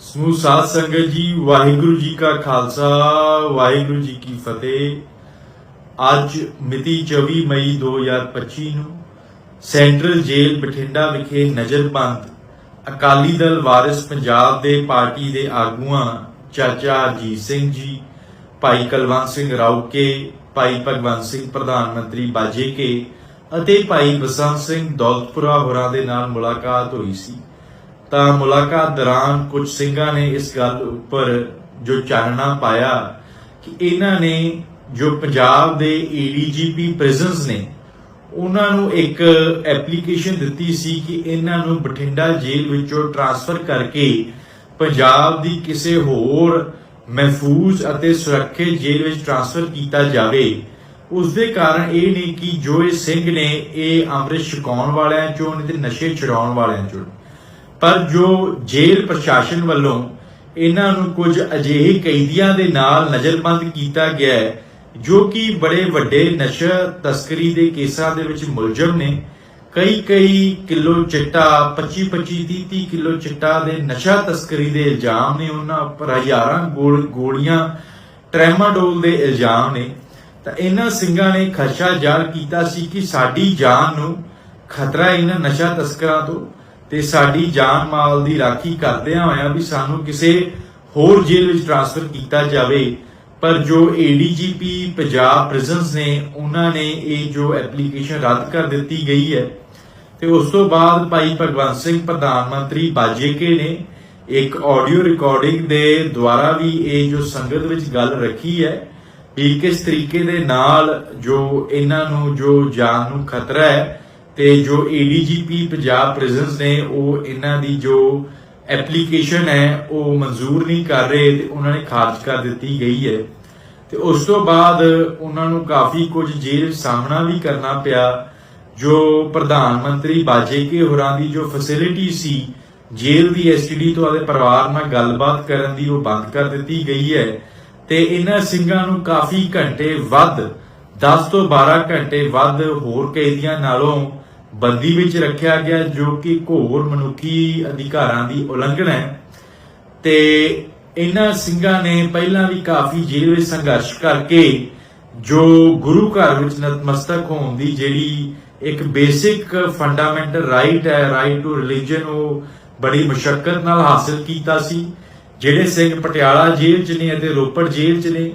ਸਮੂਹ ਸਾਧ ਸੰਗਤ ਜੀ, ਵਾਹਿਗੁਰੂ ਜੀ ਕਾ ਖਾਲਸਾ, ਵਾਹਿਗੁਰੂ ਜੀ ਕੀ ਫਤਿਹ। ਅੱਜ ਮਿਤੀ 24 ਮਈ 2025 ਨੂੰ ਸੈਂਟਰਲ ਜੇਲ੍ਹ ਬਠਿੰਡਾ ਵਿਖੇ ਨਜ਼ਰਬੰਦ ਅਕਾਲੀ ਦਲ ਵਾਰਿਸ ਪੰਜਾਬ ਦੇ ਪਾਰਟੀ ਦੇ ਆਗੂਆਂ ਚਾਚਾ ਅਜੀਤ ਸਿੰਘ ਜੀ, ਭਾਈ ਕਲਵੰਤ ਸਿੰਘ ਰਾਉਕੇ ਭਾਈ ਭਗਵੰਤ ਸਿੰਘ ਪ੍ਰਧਾਨ ਮੰਤਰੀ ਬਾਜੇਕੇ ਅਤੇ ਭਾਈ ਬਸੰਤ ਸਿੰਘ ਦੌਲਤਪੁਰਾ ਹੋਰਾਂ ਦੇ ਨਾਲ ਮੁਲਾਕਾਤ ਹੋਈ ਸੀ। ਤਾਂ ਮੁਲਾਕਾਤ ਦੌਰਾਨ ਕੁਝ ਸਿੰਘਾਂ ਨੇ ਇਸ ਗੱਲ ਉੱਪਰ ਜੋ ਚਾਨਣਾ ਪਾਇਆ ਕਿ ਇਹਨਾਂ ਨੇ ਜੋ ਪੰਜਾਬ ਦੇ ਏਡੀਜੀਪੀ ਪ੍ਰਿਜ਼ਨਸ ਨੇ, ਉਹਨਾਂ ਨੂੰ ਇੱਕ ਐਪਲੀਕੇਸ਼ਨ ਦਿੱਤੀ ਸੀ ਕਿ ਇਹਨਾਂ ਨੂੰ ਬਠਿੰਡਾ ਜੇਲ੍ਹ ਵਿੱਚੋਂ ਟ੍ਰਾਂਸਫਰ ਕਰਕੇ ਪੰਜਾਬ ਦੀ ਕਿਸੇ ਹੋਰ ਮਹਿਫੂਜ਼ ਅਤੇ ਸੁਰੱਖਿਅਤ ਜੇਲ੍ਹ ਵਿੱਚ ਟ੍ਰਾਂਸਫਰ ਕੀਤਾ ਜਾਵੇ। ਉਸ ਦੇ ਕਾਰਨ ਇਹ ਨਹੀਂ ਕਿ ਜੋ ਇਹ ਸਿੰਘ ਨੇ, ਇਹ ਅੰਮ੍ਰਿਤ ਛਕਾਉਣ ਵਾਲਿਆਂ ਚੋਂ ਨੇ ਤੇ ਨਸ਼ੇ ਛਡਾਉਣ ਵਾਲਿਆਂ ਚੋਂ। ਪਰ ਜੋ ਜੇਲ੍ਹ ਪ੍ਰਸ਼ਾਸਨ ਵੱਲੋਂ ਇਹਨਾਂ ਨੂੰ ਕੁਝ ਅਜਿਹੇ ਕੈਦੀਆਂ ਦੇ ਨਾਲ ਨਜ਼ਰਬੰਦ ਕੀਤਾ ਗਿਆ ਹੈ, ਜੋ ਕਿ ਬੜੇ ਵੱਡੇ ਨਸ਼ਾ ਤਸਕਰੀ ਦੇ ਕੇਸਾਂ ਦੇ ਵਿੱਚ ਮੁਲਜ਼ਮ ਨੇ, ਕਈ ਕਈ ਕਿਲੋ ਚਿੱਟਾ 25 25 30 30 ਕਿਲੋ ਚਿੱਟਾ ਦੇ ਨਸ਼ਾ ਤਸਕਰੀ ਦੇ ਇਲਜ਼ਾਮ ਨੇ, ਉਹਨਾਂ ਉੱਪਰ ਹਜ਼ਾਰਾਂ ਗੋਲ ਗੋਲੀਆਂ ਟ੍ਰੈਮਾਡੋਲ ਦੇ ਇਲਜ਼ਾਮ ਨੇ। ਤਾਂ ਇਹਨਾਂ ਸਿੰਘਾਂ ਨੇ ਖਦਸ਼ਾ ਜ਼ਾਹਰ ਕੀਤਾ ਸੀ ਕਿ ਸਾਡੀ ਜਾਨ ਨੂੰ ਖਤਰਾ ਇਹਨਾਂ ਨਸ਼ਾ ਤਸਕਰਾਂ ਤੋਂ ਤੇ ਸਾਡੀ ਜਾਨ ਮਾਲ ਦੀ ਰਾਖੀ ਕਰਦਿਆਂ ਹੋਇਆਂ ਵੀ ਸਾਨੂੰ ਕਿਸੇ ਹੋਰ ਜੇਲ੍ਹ ਵਿੱਚ ਟ੍ਰਾਂਸਫਰ ਕੀਤਾ ਜਾਵੇ। ਪਰ ਜੋ ਏਡੀਜੀਪੀ ਪੰਜਾਬ ਪ੍ਰਿਜ਼ਨਸ ਨੇ, ਉਹਨਾਂ ਨੇ ਇਹ ਜੋ ਐਪਲੀਕੇਸ਼ਨ ਰੱਦ ਕਰ ਦਿੱਤੀ ਗਈ ਹੈ। ਤੇ ਉਸ ਤੋਂ ਬਾਅਦ ਭਾਈ ਭਗਵੰਤ ਸਿੰਘ ਪ੍ਰਧਾਨ ਮੰਤਰੀ ਬਾਜੇਕੇ ਨੇ ਇੱਕ ਆਡੀਓ ਰਿਕਾਰਡਿੰਗ ਦੇ ਦੁਆਰਾ ਵੀ ਇਹ ਜੋ ਸੰਗਤ ਵਿੱਚ ਗੱਲ ਰੱਖੀ ਹੈ ਵੀ ਕਿਸ ਤਰੀਕੇ ਦੇ ਨਾਲ ਜੋ ਇਹਨਾਂ ਨੂੰ ਜੋ ਜਾਨ ਨੂੰ ਖਤਰਾ ਹੈ ਤੇ ਜੋ ਏਡੀਜੀਪੀ ਪੰਜਾਬ ਪ੍ਰਿਜ਼ਨਸ ਨੇ, ਉਹ ਇਹਨਾਂ ਦੀ ਜੋ ਐਪਲੀਕੇਸ਼ਨ ਹੈ, ਉਹ ਮਨਜ਼ੂਰ ਨਹੀਂ ਕਰ ਰਹੇ ਤੇ ਉਹਨਾਂ ਨੇ ਖਾਰਜ ਕਰ ਦਿੱਤੀ ਗਈ ਹੈ। ਤੇ ਉਸ ਤੋਂ ਬਾਅਦ ਉਹਨਾਂ ਨੂੰ ਕਾਫੀ ਕੁਝ ਜੇਲ੍ਹ ਸਾਹਮਣਾ ਵੀ ਕਰਨਾ ਪਿਆ, ਜੋ ਪ੍ਰਧਾਨ ਮੰਤਰੀ ਬਾਜੇਕੇ ਹੋਰਾਂ ਦੀ ਜੋ ਫੈਸਿਲਿਟੀ ਸੀ, ਜੇਲ੍ਹ ਦੀ ਐਸਟੀਡੀ ਤੋਂ ਆਦੇ ਪਰਿਵਾਰ ਨਾਲ ਗੱਲਬਾਤ ਕਰਨ ਦੀ ਉਹ ਬੰਦ ਕਰ ਦਿੱਤੀ ਗਈ ਹੈ। ਤੇ ਇਹਨਾਂ ਸਿੰਘਾਂ ਨੂੰ ਕਾਫੀ ਘੰਟੇ ਵੱਧ 10 ਤੋਂ 12 ਘੰਟੇ ਵੱਧ ਹੋਰ ਕੈਦੀਆਂ ਨਾਲੋਂ ਬੰਦੀ ਵਿੱਚ ਰੱਖਿਆ ਗਿਆ ਜੋ ਕਿ ਘੋਰ ਮਨੁੱਖੀ ਅਧਿਕਾਰਾਂ ਦੀ ਉਲੰਘਣਾ ਹੈ। ਤੇ ਇਹਨਾਂ ਸਿੰਘਾਂ ਨੇ ਪਹਿਲਾਂ ਵੀ ਕਾਫੀ ਜੇਲ੍ਹ ਵਿੱਚ ਸੰਘਰਸ਼ ਕਰਕੇ ਜੋ ਗੁਰੂ ਘਰ ਵਿੱਚ ਨਤਮਸਤਕ ਹੋਣ ਦੀ ਜਿਹੜੀ ਇੱਕ ਬੇਸਿਕ ਫੰਡਾਮੈਂਟਲ ਰਾਈਟ ਹੈ ਰਾਈਟ ਟੂ ਰਿਲੀਜੀਅਨ ਉਹ ਬੜੀ ਮੁਸ਼ਕਲ ਨਾਲ ਹਾਸਲ ਕੀਤਾ ਸੀ। ਜਿਹੜੇ ਸਿੰਘ ਪਟਿਆਲਾ ਜੇਲ੍ਹ 'ਚ ਨੇ ਅਤੇ ਰੋਪੜ ਜੇਲ੍ਹ 'ਚ ਨੇ,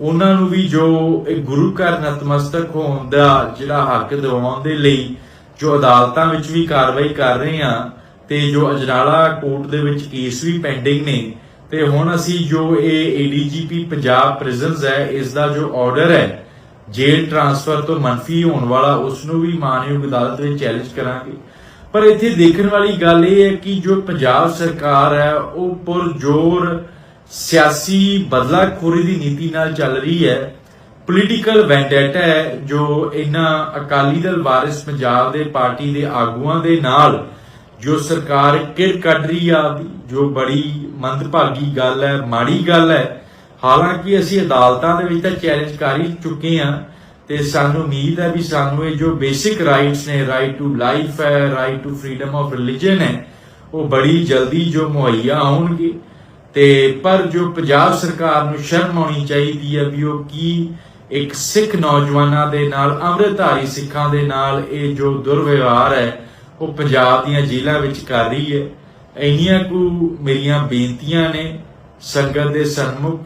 ਉਹਨਾਂ ਨੂੰ ਵੀ ਜੋ ਇੱਕ ਗੁਰੂ ਘਰ ਨਤਮਸਤਕ ਹੋਣ ਦਾ ਜਿਹੜਾ ਹੱਕ ਦਿਵਾਉਣ ਦੇ ਲਈ ਜੋ ਅਦਾਲਤਾਂ ਵਿੱਚ ਵੀ ਕਾਰਵਾਈ ਕਰ ਰਹੇ ਆ ਤੇ ਜੋ ਅਜਨਾਲਾ ਕੋਰਟ ਦੇ ਵਿੱਚ ਕੇਸ ਵੀ ਪੈਂਡਿੰਗ ਨੇ, ਤੇ ਹੁਣ ਅਸੀਂ ਜੋ ਇਹ ਏਡੀਜੀਪੀ ਪੰਜਾਬ ਪ੍ਰਿਜ਼ਨਸ ਹੈ ਇਸ ਦਾ ਜੋ ਆਰਡਰ ਹੈ, ਜੇਲ੍ਹ ਟ੍ਰਾਂਸਫਰ ਤੋਂ ਮੰਫੀ ਹੋਣ ਵਾਲਾ ਉਸ ਨੂੰ ਵੀ ਮਾਨਯੋਗ ਅਦਾਲਤ ਵਿੱਚ ਚੈਲੰਜ ਕਰਾਂਗੇ। ਪਰ ਇੱਥੇ ਦੇਖਣ ਵਾਲੀ ਗੱਲ ਇਹ ਹੈ ਕਿ ਜੋ ਪੰਜਾਬ ਸਰਕਾਰ ਹੈ, ਉਹ ਪੁਰਜੋਰ ਸਿਆਸੀ ਬਦਲਾਖੋਰੀ ਦੀ ਨੀਤੀ ਨਾਲ ਚੱਲ ਰਹੀ ਹੈ ਪੋਲੀਟੀਕਲ ਵੈਂਡੇਟਾ ਹੈ ਜੋ ਇਹਨਾਂ ਅਕਾਲੀ ਦਲ ਵਾਰਿਸ ਪੰਜਾਬ ਦੇ ਪਾਰਟੀ ਦੇ ਆਗੂਆਂ ਦੇ ਨਾਲ, ਜੋ ਸਰਕਾਰ ਕਿਰ ਕੱਢ ਰਹੀ ਆ, ਜੋ ਬੜੀ ਮੰਦਭਾਗੀ ਗੱਲ ਹੈ, ਮਾੜੀ ਗੱਲ ਹੈ। ਹਾਲਾਂਕਿ ਅਸੀਂ ਅਦਾਲਤਾਂ ਦੇ ਵਿੱਚ ਤਾਂ ਚੈਲੰਜ ਕਰ ਹੀ ਚੁੱਕੇ ਹਾਂ ਤੇ ਸਾਨੂੰ ਉਮੀਦ ਹੈ ਵੀ ਸਾਨੂੰ ਇਹ ਜੋ ਬੇਸਿਕ ਰਾਈਟਸ ਨੇ ਰਾਈਟ ਟੂ ਲਾਈਫ ਹੈ right to freedom of religion ਹੈ, ਉਹ ਬੜੀ ਜਲਦੀ ਜੋ ਮੁਹੱਈਆ ਹੋਣਗੇ ਤੇ ਪਰ ਜੋ ਪੰਜਾਬ ਸਰਕਾਰ ਨੂੰ ਸ਼ਰਮ ਆਉਣੀ ਚਾਹੀਦੀ ਹੈ ਵੀ ਉਹ ਕੀ ਇੱਕ ਸਿੱਖ ਨੌਜਵਾਨਾਂ ਦੇ ਨਾਲ, ਅੰਮ੍ਰਿਤਧਾਰੀ ਸਿੱਖਾਂ ਦੇ ਨਾਲ ਇਹ ਜੋ ਦੁਰਵਿਵਹਾਰ ਹੈ, ਉਹ ਪੰਜਾਬ ਦੀਆਂ ਜੇਲ੍ਹਾਂ ਵਿੱਚ ਕਰ ਰਹੀ ਹੈ। ਇੰਨੀਆਂ ਕੁ ਮੇਰੀਆਂ ਬੇਨਤੀਆਂ ਨੇ ਸੰਗਤ ਦੇ ਸਨਮੁਖ।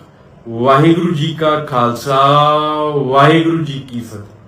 ਵਾਹਿਗੁਰੂ ਜੀ ਕਾ ਖਾਲਸਾ, ਵਾਹਿਗੁਰੂ ਜੀ ਕੀ ਫਤਿਹ।